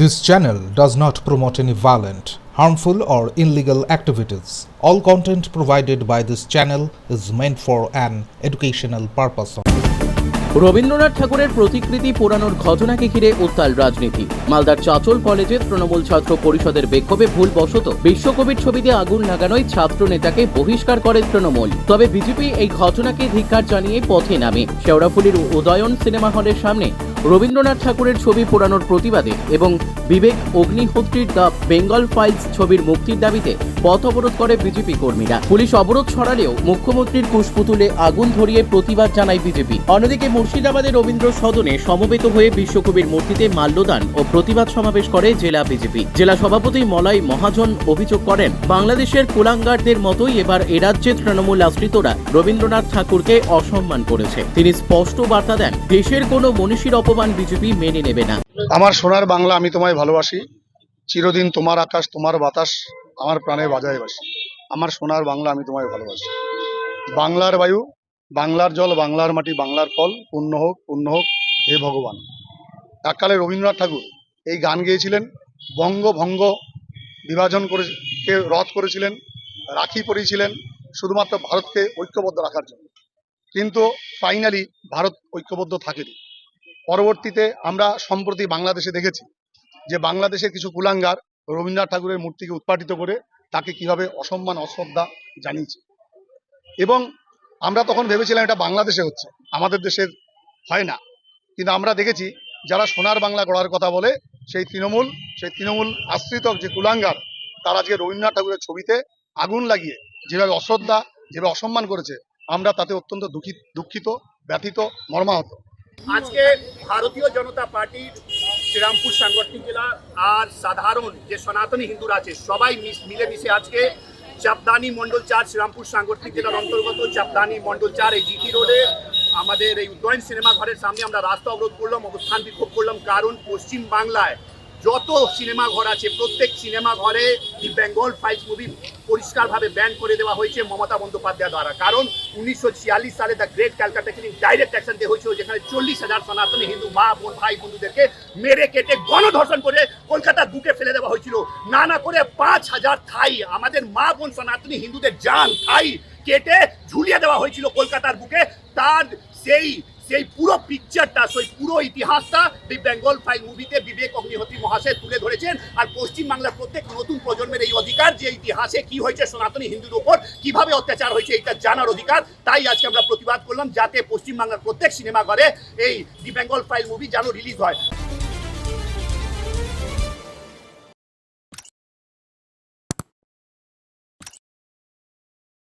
This channel does not promote any violent, harmful, or illegal activities. All content provided by this channel is meant for an educational purpose. Rabindranath ঠাকুরের প্রতিকৃতি পোড়ানোর ঘটনাকে ঘিরে উত্তাল রাজনীতি মালদার চাচল কলেজে তৃণমূল ছাত্র পরিষদের বিক্ষোভে ভুলবশত বিশ্বকবির ছবিতে আগুন লাগানোয় ছাত্র নেতাকে বহিষ্কার করে তৃণমূল তবে বিজেপি এই ঘটনাকে ধিক্কার জানিয়ে পথে নামে শেওড়াফুলির উদয়ন সিনেমা হলের সামনে রবীন্দ্রনাথ ঠাকুরের ছবি পোড়ানোর প্রতিবাদে এবং বিবেক অগ্নিহোত্রীর দ্য বেঙ্গল ফাইলস ছবির মুক্তির দাবিতে পথ অবরোধ করে বিজেপি কর্মীরা। পুলিশ অবরোধ ছড়ালেও মুখ্যমন্ত্রীর কুশপুতুলে আগুন ধরিয়ে প্রতিবাদ জানায় বিজেপি। অন্যদিকে মুর্শিদাবাদের রবীন্দ্র সদনে সমবেত হয়ে বিশ্বকবির মূর্তিতে মাল্যদান ও প্রতিবাদ সমাবেশ করে জেলা বিজেপি। জেলা সভাপতি মলয় মহাজন অভিযোগ করেন, বাংলাদেশের কুলাঙ্গারদের মতোই এবার এরাজ্যে তৃণমূল আশ্রিতরা রবীন্দ্রনাথ ঠাকুরকে অসম্মান করেছে। তিনি স্পষ্ট বার্তা দেন, দেশের কোনো মনীষীর অপমান বিজেপি মেনে নেবে না। আমার সোনার বাংলা আমি তোমায় ভালোবাসি, চিরদিন তোমার আকাশ, তোমার বাতাস আমার প্রাণে বাজায় বাসি। আমার সোনার বাংলা আমি তোমায় ভালোবাসি। বাংলার বায়ু, বাংলার জল, বাংলার মাটি, বাংলার ফল পূর্ণ হোক পূর্ণ হোক, হে ভগবান। এককালে রবীন্দ্রনাথ ঠাকুর এই গান গেয়েছিলেন বঙ্গভঙ্গ বিভাজন করে রদ করেছিলেন, রাখি পরিয়েছিলেন, শুধুমাত্র ভারতকে ঐক্যবদ্ধ রাখার জন্য। কিন্তু ফাইনালি ভারত ঐক্যবদ্ধ থাকেনি। পরবর্তীতে আমরা সম্প্রতি বাংলাদেশে দেখেছি যে বাংলাদেশের কিছু কুলাঙ্গার রবীন্দ্রনাথ ঠাকুরের মূর্তিকে উৎপাটিত করে তাকে কীভাবে অসম্মান, অশ্রদ্ধা জানিয়েছে। এবং আমরা তখন ভেবেছিলাম এটা বাংলাদেশে হচ্ছে, আমাদের দেশের হয় না। কিন্তু আমরা দেখেছি যারা সোনার বাংলা গড়ার কথা বলে, সেই তৃণমূল সেই তৃণমূল আশ্রিত যে কুলাঙ্গার, তারা আজকে রবীন্দ্রনাথ ঠাকুরের ছবিতে আগুন লাগিয়ে যেভাবে অশ্রদ্ধা, যেভাবে অসম্মান করেছে, আমরা তাতে অত্যন্ত দুঃখিত ব্যথিত, মর্মাহত। আজকে ভারতীয় জনতা পার্টির শ্রীরামপুর সাংগঠনিক জেলা আর সাধারণ যে সনাতনী হিন্দুরা আছে, সবাই মিশ- মিলেমিশে আজকে চাপদানি মন্ডল চার, শ্রীরামপুর সাংগঠনিক জেলার অন্তর্গত চাপদানি মন্ডল চার এই জিটি রোডে আমাদের এই উদয়ন সিনেমা ঘরের সামনে আমরা রাস্তা অবরোধ করলাম, অবস্থান বিক্ষোভ করলাম। কারণ পশ্চিম বাংলায় যত সিনেমা ঘর আছে, প্রত্যেক সিনেমা ঘরে দি বেঙ্গল ফাইলস মুভি পরিষ্কারভাবে ব্যান করে দেওয়া হয়েছে মমতা বন্দ্যোপাধ্যায় দ্বারা। কারণ উনিশশো সালে the Great Calcutta Killing direct action দেওয়া হয়েছিল, যেখানে চল্লিশ হাজার সনাতনী হিন্দু মা, বোন, ভাই, বন্ধুদেরকে মেরে কেটে গণধর্ষণ করে কলকাতার বুকে ফেলে দেওয়া হয়েছিল। না না করে পাঁচ হাজার থাই, আমাদের মা, বোন, সনাতনী হিন্দুদের জান, থাই কেটে ঝুলিয়ে দেওয়া হয়েছিল কলকাতার বুকে। তার সেই সেই পুরো পিকচারটা সেই পুরো ইতিহাসটা দি বেঙ্গল ফাইল মুভিতে বিবেক অগ্নিহোত্রী মহাশয় তুলে ধরেছেন। আর পশ্চিমবাংলার প্রত্যেক নতুন প্রজন্মের এই অধিকার, যে ইতিহাসে কি হয়েছে সনাতনী হিন্দুর ওপর, কীভাবে অত্যাচার হয়েছে এটা জানার অধিকার, তাই আজকে আমরা প্রতিবাদ করলাম যাতে পশ্চিমবাংলার প্রত্যেক সিনেমা ঘরে এই দি বেঙ্গল ফাইল মুভি যেন রিলিজ হয়।